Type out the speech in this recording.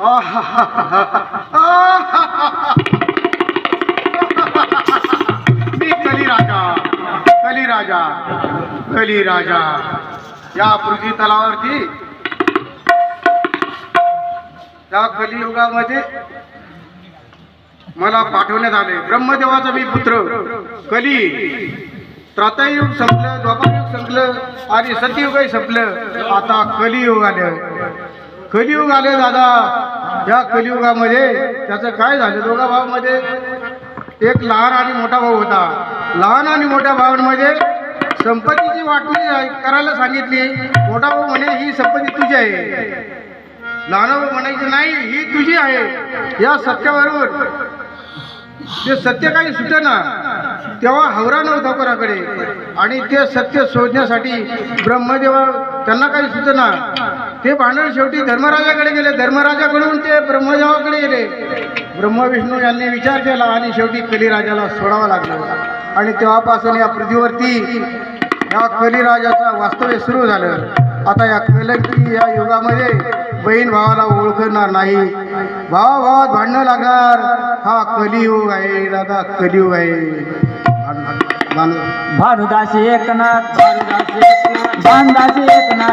मी कली राजा कली राजा कली राजा या पृथ्वी तलावरती त्या कलियुगामध्ये मला पाठवण्यात आले. ब्रह्मदेवाचा मी पुत्र कली. त्रातायुग संपलं द्वापारयुग संपलं आणि सत्ययुगही संपलं. आता कलियुग आलं. कलियुग आले दादा. या कलियुगामध्ये त्याचं काय झालं? दोघा भावामध्ये एक लहान आणि मोठा भाऊ होता. लहान आणि मोठ्या भावांमध्ये संपत्तीची वाटणी करायला सांगितली. मोठा भाऊ म्हणे ही संपत्ती तुझी आहे. लहान भाऊ म्हणायचे नाही ही तुझी आहे. या सत्याबरोबर ते सत्य काही सुटेना तेव्हा हवरा नव्हता कोणाकडे. आणि ते सत्य शोधण्यासाठी ब्रह्मदेवा त्यांना काही सुचना. ते भांडण शेवटी धर्मराजाकडे गेले. धर्मराजाकडून ते ब्रह्मदेवाकडे गेले. ब्रह्मविष्णू यांनी विचार केला आणि शेवटी कलिराजाला सोडावं लागलं. आणि तेव्हापासून या पृथ्वीवरती या कलिराजाचं वास्तव्य सुरू झालं. आता या कलंकी या युगामध्ये बहीण भावाला ओळखणार नाही. भावा भावात भांडणं लागणार. हा कलियुग आहे दादा कलियुग आहे. भानु- भानुदासी एकनाथ भानुदासी एकनाथ भानुदासी एकनाथ